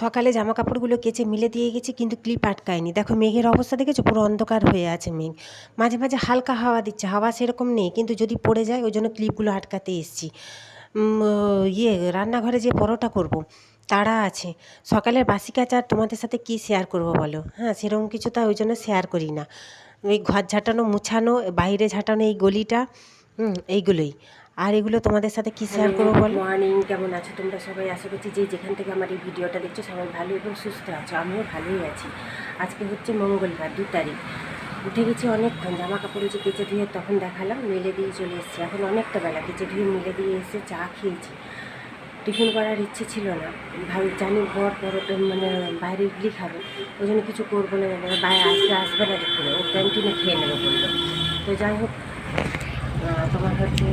সকালে জামা কাপড়গুলো কেচে মিলে দিয়ে গেছি, কিন্তু ক্লিপ আটকায়নি। দেখো, মেঘের অবস্থা দেখেছ? পুরো অন্ধকার হয়ে আছে মেঘ। মাঝে মাঝে হালকা হাওয়া দিচ্ছে, হাওয়া সেরকম নেই, কিন্তু যদি পড়ে যায়, ওই জন্য ক্লিপগুলো আটকাতে এসছি। ইয়ে রান্নাঘরে যে পরোটা করব। তাড়া আছে। সকালের বাসি কাজ আর তোমাদের সাথে কি শেয়ার করব বলো? হ্যাঁ সেরকম কিছু তা ওই জন্য শেয়ার করি না। ওই ঘর ঝাঁটানো, মুছানো, বাইরে ঝাঁটানো এই গলিটা এইগুলোই। আর এগুলো তোমাদের সাথে কি শেয়ার করব বলো? মর্নিং কেমন আছো? তোমরা সবাই আশা করছি যে যেখান থেকে আমার এই ভিডিওটা দেখছ সবাই ভালো এবং সুস্থ আছো। আমিও ভালোই আছি। আজকে হচ্ছে মঙ্গলবার দু তারিখ। উঠে গেছি অনেকক্ষণ জামা কাপড় যে কেচে ধুয়ে তখন দেখালাম মেলে দিয়ে চলে এসেছি। এখন অনেকটা বেলা কেচে ধুয়ে মেলে দিয়ে এসে চা খেয়েছি। টিফিন করার ইচ্ছে ছিল না। ভাবি জানি বর পরোটা মানে বাইরে ইডলি খাবে। ওই জন্য কিছু করব না মানে বাইরে আসবে আসবে না দুপুরে। ও ক্যান্টিনে খেয়ে নেব বলল। তো যাই হোক তোমার হচ্ছে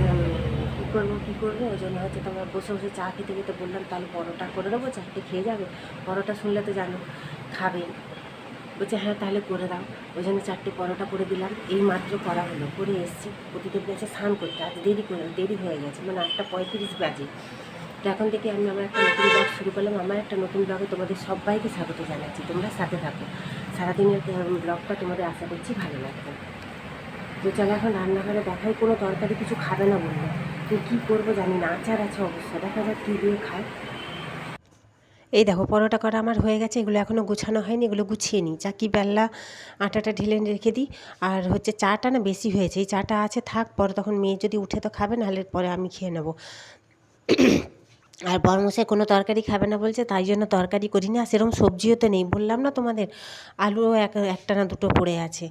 করব, কী করব? ওই জন্য হচ্ছে তোমার বসে বসে চা খেতে খেতে বললাম, তাহলে পরোটা করে দেবো, চারটে খেয়ে যাবে? পরোটা শুনলে তো জানো, খাবে। বলছে হ্যাঁ তাহলে করে দাও। ওই জন্য চারটে পরোটা করে দিলাম, এই মাত্র করা হলো। করে এসেছি প্রতিদেব গেছে স্নান করতে, আজ দেরি করে, দেরি হয়ে গেছে মানে আটটা পঁয়ত্রিশ বাজে। তো এখন থেকে আমি আমার একটা নতুন ব্লগ শুরু করলাম। আমার একটা নতুন ব্লগে তোমাদের সবাইকে স্বাগত জানাচ্ছি। তোমরা সাথে থাকো। সারাদিনের ব্লগটা তোমাদের আশা করছি ভালো লাগবে। তো চলো, এখন রান্নাঘরে দেখাই, কোনো তরকারি কিছু খাবে না বলল। তো কী করব জানি না আচার আছে অবশ্য দেখা যাক কী দিয়ে খায়। এই দেখো পরোটা করা আমার হয়ে গেছে এগুলো এখনও গুছানো হয়নি এগুলো গুছিয়ে নিই। চাকি বেল্লা আটাটা ঢেলে রেখে দিই। আর হচ্ছে চাটা না বেশি হয়েছে এই চাটা আছে থাক পরে তখন মেয়ে যদি উঠে তো খাবে নাহলে পরে আমি খেয়ে নেব। আর বরমশাই কোনো তরকারি খাবে না বলছে তাই জন্য তরকারি করি না আর সেরকম সবজিও তো নেই বললাম না তোমাদের আলুও এক একটা না দুটো পড়ে আছে।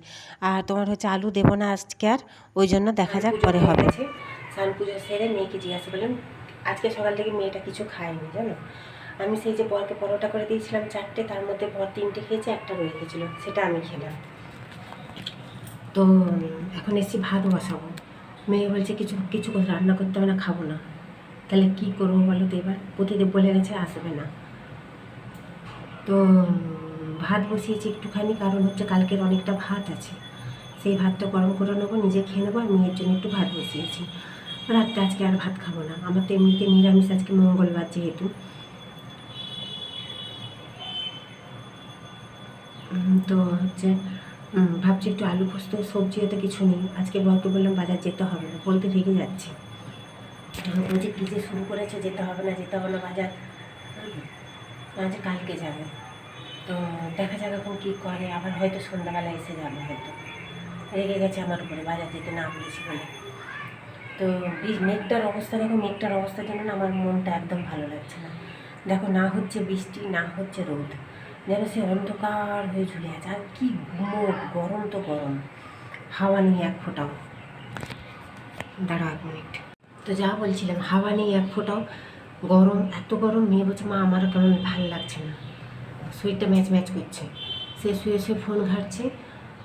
আর তোমার হচ্ছে আলু দেবো না আজকে আর ওই জন্য দেখা যাক পরে হবে। স্নান পুজো সেরে মেয়েকে জিজ্ঞাসা করলাম, আজকে সকাল থেকে মেয়েটা কিছু খায়নি, জানো? আমি সেই যে বরকে পরোটা করে দিয়েছিলাম চারটে, তার মধ্যে বর তিনটে খেয়েছে, একটা রয়ে গেছিল, সেটা আমি খেলাম। তো এখন এসছি ভাত বসাবো। মেয়ে বলছে, কিছু কিছু রান্না করতে হবে না, খাব না। তাহলে কী করব বলো তো এবার? প্রতিদেব বলে গেছে, আসবে না। তো ভাত বসিয়েছি একটুখানি, কারণ হচ্ছে কালকের অনেকটা ভাত আছে। সেই ভাতটা গরম করে নেব, নিজে খেয়ে নেব, আর মেয়ের জন্য একটু ভাত বসিয়েছি। রাত্রে আজকে আর ভাত খাব না। আমার তো এমনিতে নিরামিষ আজকে মঙ্গলবার যেহেতু। তো হচ্ছে ভাবছি একটু আলু পোস্ত সবজিও তো কিছু নেই। আজকে বলতে বললাম বাজার যেতে হবে না, বলতে রেগে যাচ্ছে। বলছে কী যে শুরু করেছে, যেতে হবে না, যেতে হবে না, বাজার। আজ কালকে যাবে। তো দেখা যাক এখন কী করে, আবার হয়তো সন্ধ্যাবেলা এসে যাবে হয়তো। রেগে গেছে আমার উপরে, বাজার যেতে না বলেছি বলে। তো বি- মেঘটার অবস্থা, দেখো মেঘটার অবস্থার জন্য আমার মনটা একদম ভালো লাগছে না। দেখো না হচ্ছে বৃষ্টি, না হচ্ছে রোদ। যেন সে অন্ধকার হয়ে ঝুলে আছে। আর কি ঘুমোট, গরম তো গরম। হাওয়া নেই এক ফোঁটাও। দাঁড়াও এক মিনিট। তো যা বলছিলাম, হাওয়া নেই এক ফোঁটাও। গরম, এত গরম, মেয়ে বলছে, মা, আমারও কেমন ভালো লাগছে না। শরীরটা ম্যাচ ম্যাচ করছে। সে শুয়ে শুয়ে ফোন ঘাটছে।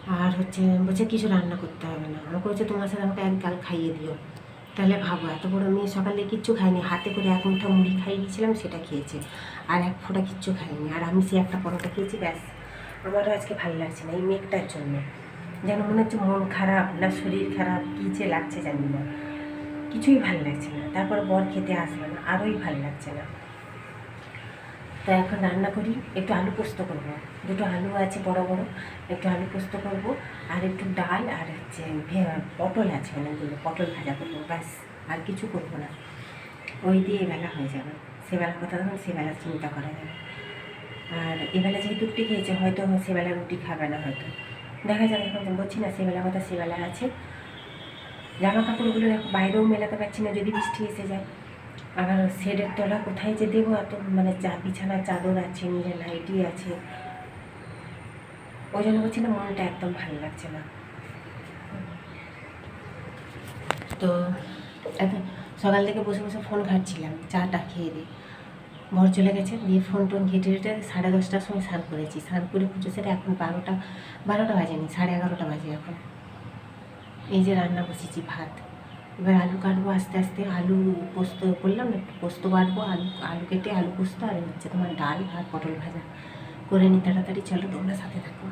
আর হচ্ছে, বলছে, কিছু রান্না করতে হবে না। আমাকে বলছে, তোমার সাথে আমাকে এক গাল খাইয়ে দিও। তাহলে ভাবো, এত বড় মেয়ে সকালে কিচ্ছু খাইনি হাতে করে এক মুঠা মুড়ি খাইয়ে দিয়েছিলাম, সেটা খেয়েছে। আর এক ফোঁটা কিচ্ছু খাইনি আর আমি সে একটা পরোটা খেয়েছি, ব্যাস। আমারও আজকে ভালো লাগছে না এই মেঘটার জন্য। যেন মনে হচ্ছে মন খারাপ না শরীর খারাপ, কী যে লাগছে জানি না। কিছুই ভালো লাগছে না, তারপর বর খেতে আসলাম না, আরোই ভালো লাগছে না। তো এখন রান্না করি, একটু আলু পোস্ত করব। দুটো আলু আছে বড় বড়, একটু আলু পোস্ত করব, আর একটু ডাল আর হচ্ছে পটল আছে অনেকগুলো, পটল ভাজা করব, ব্যাস, আর কিছু করব না। ওই দিয়ে এবেলা হয়ে যাবে। সেবেলার কথা তখন সেবেলা চিন্তা করা যাবে। আর এবেলা যেহেতু রুটি খেয়েছে, হয়তো সেবেলা রুটি খাবে না হয়তো। দেখা যাবে এখন বলছি না, সেবেলা কথা সেবেলা আছে। জামা কাপড়গুলো দেখো বাইরেও মেলাতে পারছি না, যদি বৃষ্টি এসে যায়। আবার শেডের তলা কোথায় যে দেবো? এত মানে চা বিছানার চাদর আছে নিজের লাইটি আছে। ওই জন্য বলছি না, মনটা একদম ভালো লাগছে না। তো সকাল থেকে বসে বসে ফোন ঘাটছিলাম, চাটা খেয়ে দিয়ে। ঘর চলে গেছে, দিয়ে ফোন টোন ঘেটে ঘেটে সাড়ে দশটার সময় স্নান করেছি। স্নান করে পুজো সেরে এখন বারোটা বারোটা বাজেনি, সাড়ে এগারোটা বাজে এখন। এই যে রান্না বসেছি, ভাত। এবার আলু কাটবো, আস্তে আস্তে আলু পোস্ত করলাম, একটু পোস্ত বাটবো, আলু আলু কেটে আলু পোস্ত আর হচ্ছে তোমার ডাল আর পটল ভাজা। করে নি তাড়াতাড়ি, চলো তোমরা সাথে থাকো।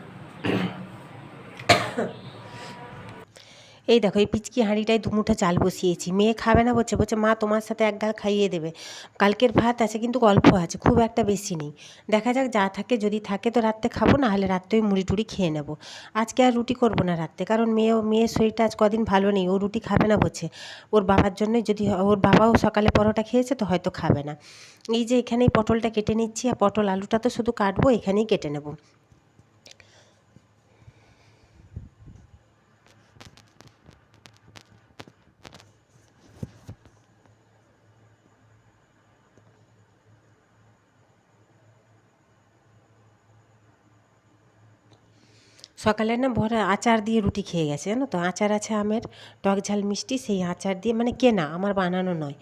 এই দেখো, এই পিচকি হাঁড়িটায় দুমুঠো চাল বসিয়েছি। মেয়ে খাবে না বলছে বলছে, মা, তোমার সাথে এক গাল খাইয়ে দেবে। কালকের ভাত আছে, কিন্তু অল্প আছে, খুব একটা বেশি নেই। দেখা যাক, যা থাকে, যদি থাকে তো রাত্রে খাব, না হলে রাত্রে ওই মুড়ি টুড়ি খেয়ে নেব। আজকে আর রুটি করব না রাত্রে, কারণ মেয়ে মেয়ের শরীরটা আজ কদিন ভালো নেই, ও রুটি খাবে না বলছে। ওর বাবার জন্যই যদি ওর বাবাও সকালে পরোটা খেয়েছে তো হয়তো খাবে না। এই যে এখানেই পটলটা কেটে নিচ্ছি, আর পটল আলুটা তো শুধু কাটবো, এখানেই কেটে নেব। সকালে না ভরা আচার দিয়ে রুটি খেয়ে গেছে, জানো তো? আচার আছে আমের, টক ঝাল, মিষ্টি, সেই আচার দিয়ে মানে কেনা, আমার বানানো নয়।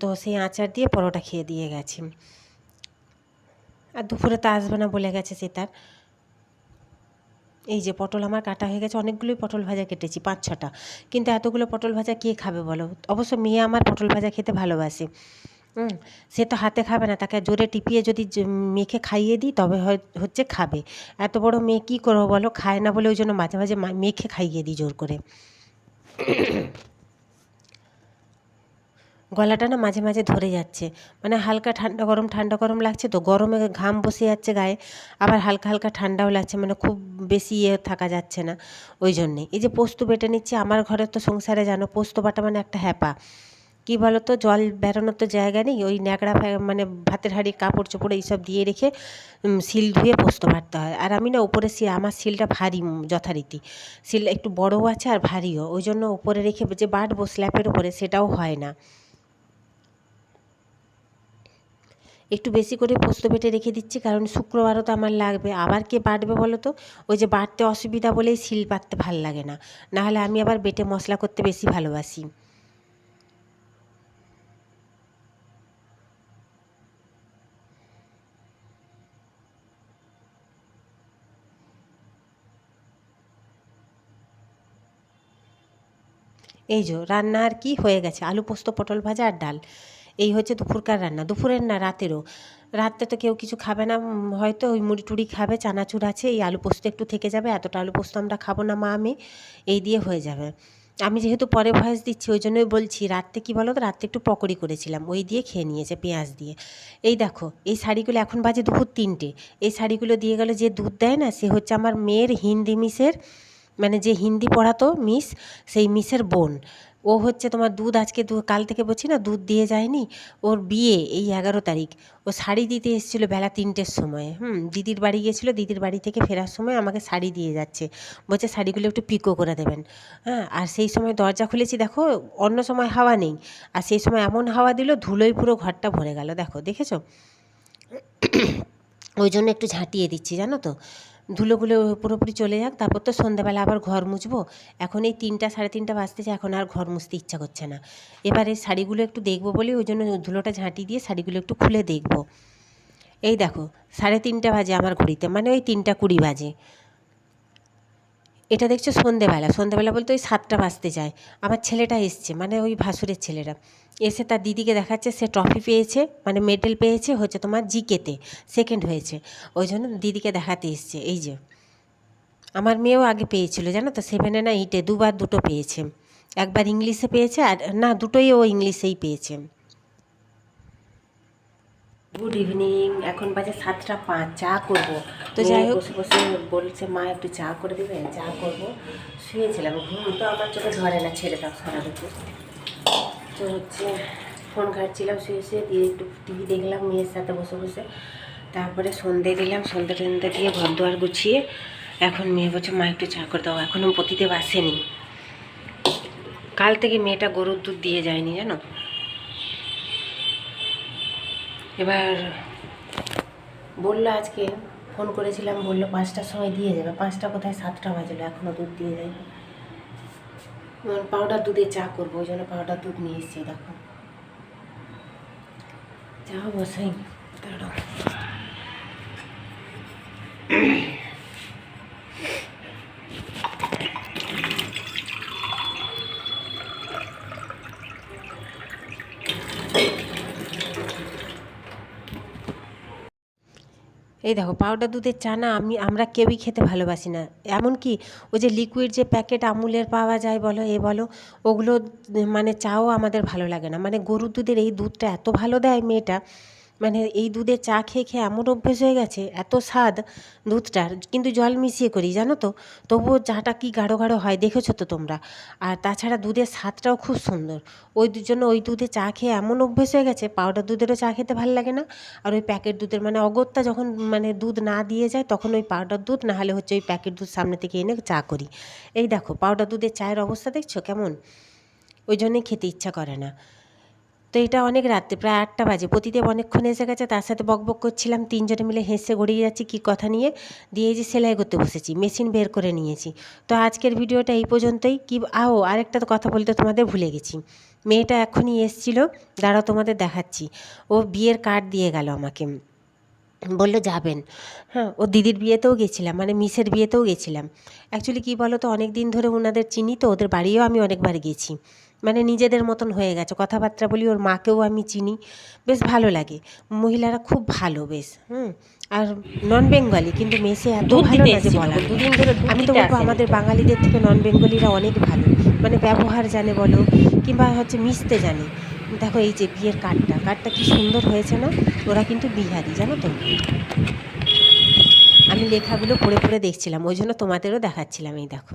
তো সেই আচার দিয়ে পরোটা খেয়ে দিয়ে গেছে। আর দুপুরে তো আসবে না বলে গেছে সে তার। এই যে পটল আমার কাটা হয়ে গেছে, অনেকগুলোই পটল ভাজা কেটেছি, পাঁচ ছটা। কিন্তু এতগুলো পটল ভাজা কে খাবে বলো? অবশ্য মেয়ে আমার পটল ভাজা খেতে ভালোবাসে। হুম, সে তো হাতে খাবে না, তাকে জোরে টিপিয়ে যদি মেখে খাইয়ে দিই তবে হচ্ছে খাবে। এত বড় মেয়ে কী করব বলো? খায় না বলে ওই জন্য মাঝে মাঝে মেখে খাইয়ে দিই জোর করে। গলাটা না মাঝে মাঝে ধরে যাচ্ছে। মানে হালকা ঠান্ডা গরম ঠান্ডা গরম লাগছে তো গরমে ঘাম বসে যাচ্ছে গায়ে। আবার হালকা হালকা ঠান্ডাও লাগছে মানে খুব বেশি ইয়ে থাকা যাচ্ছে না। ওই জন্যে। এই যে পোস্ত বেটে নিচ্ছি, আমার ঘরে তো সংসারে জানো, পোস্ত বাটা মানে একটা হ্যাপা। কী বলো তো জল বেরোনোর তো জায়গা নেই। ওই ন্যাকড়া মানে ভাতের হাঁড়ি কাপড় চোপড় এইসব দিয়ে রেখে শিল ধুয়ে পোস্ত বাটতে হয়। আর আমি না উপরে শিল আমার শিলটা ভারী যথারীতি। শিল একটু বড়ও আছে আর ভারীও। ওই জন্য উপরে রেখে যে বাটবো স্ল্যাপের উপরে সেটাও হয় না। একটু বেশি করে পোস্ত বেটে রেখে দিচ্ছি, কারণ শুক্রবারও তো আমার লাগবে। আবার কে বাটবে বলো তো ওই যে বাটতে অসুবিধা বলেই শিল পাততে ভালো লাগে না। নাহলে আমি আবার বেটে মশলা করতে বেশি ভালোবাসি। এই যো রান্না আর কি হয়ে গেছে? আলু পোস্ত, পটল ভাজা আর ডাল। এই হচ্ছে দুপুরকার রান্না। দুপুরের না, রাতেরও। রাত্রে তো কেউ কিছু খাবে না হয়তো ওই মুড়ি টুড়ি খাবে, চানাচুর আছে, এই আলু পোস্ত একটু থেকে যাবে, এতটা আলু পোস্ত আমরা খাব না মা, আমি। এই দিয়ে হয়ে যাবে। আমি যেহেতু পরে ভয়েস দিচ্ছি, ওই জন্যই বলছি, রাত্রে কী বলো তো রাত্রে একটু পকোড়ি করেছিলাম, ওই দিয়ে খেয়ে নিয়েছে পেঁয়াজ দিয়ে। এই দেখো, এই শাড়িগুলো এখন বাজে দুপুর তিনটে। এই শাড়িগুলো দিয়ে গেলে যে দুধ দেয় না, সে হচ্ছে আমার মেয়ের হিন্দি মিসের মানে যে হিন্দি পড়াতো মিস, সেই মিসের বোন। ও হচ্ছে তোমার দুধ আজকে দু কাল থেকে বলছি না, দুধ দিয়ে যায়নি। ওর বিয়ে এই এগারো তারিখ। ও শাড়ি দিতে এসেছিল বেলা তিনটের সময়। হুম, দিদির বাড়ি গিয়েছিল দিদির বাড়ি থেকে ফেরার সময় আমাকে শাড়ি দিয়ে যাচ্ছে। বলছে শাড়িগুলো একটু পিকো করে দেবেন। হ্যাঁ আর সেই সময় দরজা খুলেছি, দেখো, অন্য সময় হাওয়া নেই। আর সেই সময় এমন হাওয়া দিল, ধুলোয় পুরো ঘরটা ভরে গেল, দেখো, দেখেছ? ওই জন্য একটু ঝাঁটিয়ে দিচ্ছি, জানো তো? ধুলোগুলো পুরোপুরি চলে যাক, তারপর তো সন্ধ্যাবেলা আবার ঘর মুছবো। এখন এই তিনটা, সাড়ে তিনটা বাজতেছে, এখন আর ঘর মুছতে ইচ্ছা করছে না। এবারে শাড়িগুলো একটু দেখব বলে, ওই জন্য ধুলোটা ঝাঁটি দিয়ে শাড়িগুলো একটু খুলে দেখব। এই দেখো, সাড়ে তিনটা বাজে আমার ঘড়িতে মানে ওই তিনটা কুড়ি বাজে। এটা দেখছ সন্ধেবেলা। সন্ধেবেলা বলতে ওই সাতটা বাজতে যায়। আমার ছেলেটা এসছে মানে ওই ভাসুরের ছেলেরা। এসে তার দিদিকে দেখাচ্ছে, সে ট্রফি পেয়েছে মানে মেডেল পেয়েছে হচ্ছে তোমার জিকেতে সেকেন্ড হয়েছে। ওই জন্য দিদিকে দেখাতে এসছে, এই যে। আমার মেয়েও আগে পেয়েছিল, জানো তো? সেভেনে না এইটে দুবার দুটো পেয়েছে। একবার ইংলিশে পেয়েছে আর, না, দুটোই ও ইংলিশেই পেয়েছে। গুড ইভিনিং এখন বাজে সাতটা পাঁচ চা করব। তো যাই হোক। বসে বসে বলছে মা একটু চা করে দেবে? চা করব। শুয়েছিলাম। ঘুম তো আমার চোখে ধরে না ছেড়ে দাও সারা দুটো। তো হচ্ছে ফোন ঘাটছিলাম শুয়ে শুয়ে দিয়ে একটু টিভি দেখলাম মেয়ের সাথে বসে বসে। তারপরে সন্ধে দিলাম সন্ধে টন্ধে দিয়ে ঘর দুয়ার গুছিয়ে এখন মেয়ে বলছে মা একটু চা করে দাও এখনও পতিদেব আসেনি। কাল থেকে মেয়েটা গরুর দুধ দিয়ে যায়নি জানো? এবার বলল আজকে, ফোন করেছিলাম, বলল পাঁচটার সময় দিয়ে যাবে। পাঁচটা কোথায়? সাতটা বাজলো এখনও দুধ দিয়ে যায়নি। পাউডার দুধে চা করব, ওই জন্য পাউডার দুধ নিয়ে এসছি, দেখো। চা বসাই দাঁড়াও। এই দেখো পাউডার দুধের চা না আমি, আমরা কেউই খেতে ভালোবাসি না। এমনকি ওই যে লিকুইড যে প্যাকেট আমুলের পাওয়া যায় বলো, এ বলো, ওগুলো মানে চাও আমাদের ভালো লাগে না। মানে গরুর দুধের এই দুধটা এত ভালো দেয় মেয়েটা মানে এই দুধের চা খেয়ে খেয়ে এমন অভ্যেস হয়ে গেছে, এত স্বাদ দুধটার, কিন্তু জল মিশিয়ে করি, জানো তো? তবুও চাটা কি গাঢ় গাঢ় হয় দেখেছ তো তোমরা? আর তাছাড়া দুধের স্বাদটাও খুব সুন্দর। ওই জন্য ওই দুধে চা খেয়ে এমন অভ্যেস হয়ে গেছে, পাউডার দুধেরও চা খেতে ভালো লাগে না। আর ওই প্যাকেট দুধের মানে অগত্যা যখন মানে দুধ না দিয়ে যায়, তখন ওই পাউডার দুধ না হলে হচ্ছে ওই প্যাকেট দুধ সামনে থেকে এনে চা করি। এই দেখো, পাউডার দুধের চায়ের অবস্থা দেখছ কেমন? ওই জন্যই খেতে ইচ্ছা করে না। তো এটা অনেক রাত্রে, প্রায় আটটা বাজে। প্রতিদেব অনেকক্ষণ এসে গেছে, তার সাথে বকবক করছিলাম, তিনজনে মিলে হেসে গড়িয়ে যাচ্ছি, কী কথা নিয়ে। দিয়ে যে সেলাই করতে বসেছি, মেশিন বের করে নিয়েছি। তো আজকের ভিডিওটা এই পর্যন্তই। কি, আও, আরেকটা কথা বলতে তোমাদের ভুলে গেছি। মেয়েটা এখনই এসছিল, দাঁড়াও তোমাদের দেখাচ্ছি। ও বিয়ের কার্ড দিয়ে গেল আমাকে। বলল, যাবেন। হ্যাঁ ও দিদির বিয়েতেও গেছিলাম মানে মিসের বিয়েতেও গেছিলাম। অ্যাকচুয়ালি কী বলো তো অনেক দিন ধরে ওনাদের চিনি, তো ওদের বাড়িও আমি অনেকবার গেছি। মানে নিজেদের মতন হয়ে গেছে। কথাবার্তা বলি ওর মাকেও আমি চিনি। বেশ ভালো লাগে। মহিলারা খুব ভালো বেশ হুম? আর নন বেঙ্গলি কিন্তু মেসে এত ভালো এসেছিল, বলার। দুদিন ধরে আমি তো বলব আমাদের বাঙালিদের থেকে নন বেঙ্গলিরা অনেক ভালো। মানে ব্যবহার জানে বলো কিংবা হচ্ছে মিশতে জানে। দেখো এই যে বিয়ের কার্ডটা কার্ডটা কি সুন্দর হয়েছে না? ওরা কিন্তু বিহারি জানো তো? আমি লেখাগুলো পড়ে পড়ে দেখছিলাম ওই জন্য তোমাদেরও দেখাচ্ছিলাম এই দেখো।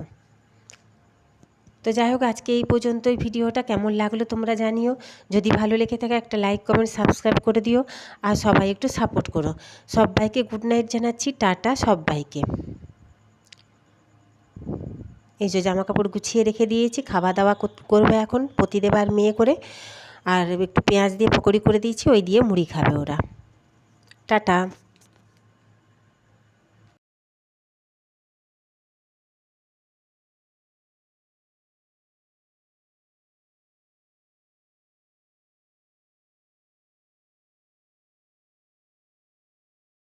তো যাই হোক, আজকে এই পর্যন্তই। ভিডিওটা কেমন লাগল তোমরা জানিও। যদি ভালো লেগে থাকে, একটা লাইক কমেন্ট সাবস্ক্রাইব করে দিও। আর সবাই একটু সাপোর্ট করো। সবাইকে গুড নাইট জানাচ্ছি। টাটা সবাইকে। এই যে জামা কাপড় গুছিয়ে রেখে দিয়েছি। খাওয়া দাওয়া করবে এখন প্রতিদেব আর মেয়ে করে। আর একটু পেঁয়াজ দিয়ে পকোড়ি করে দিয়েছি। ওই দিয়ে মুড়ি খাবে ওরা। টাটা।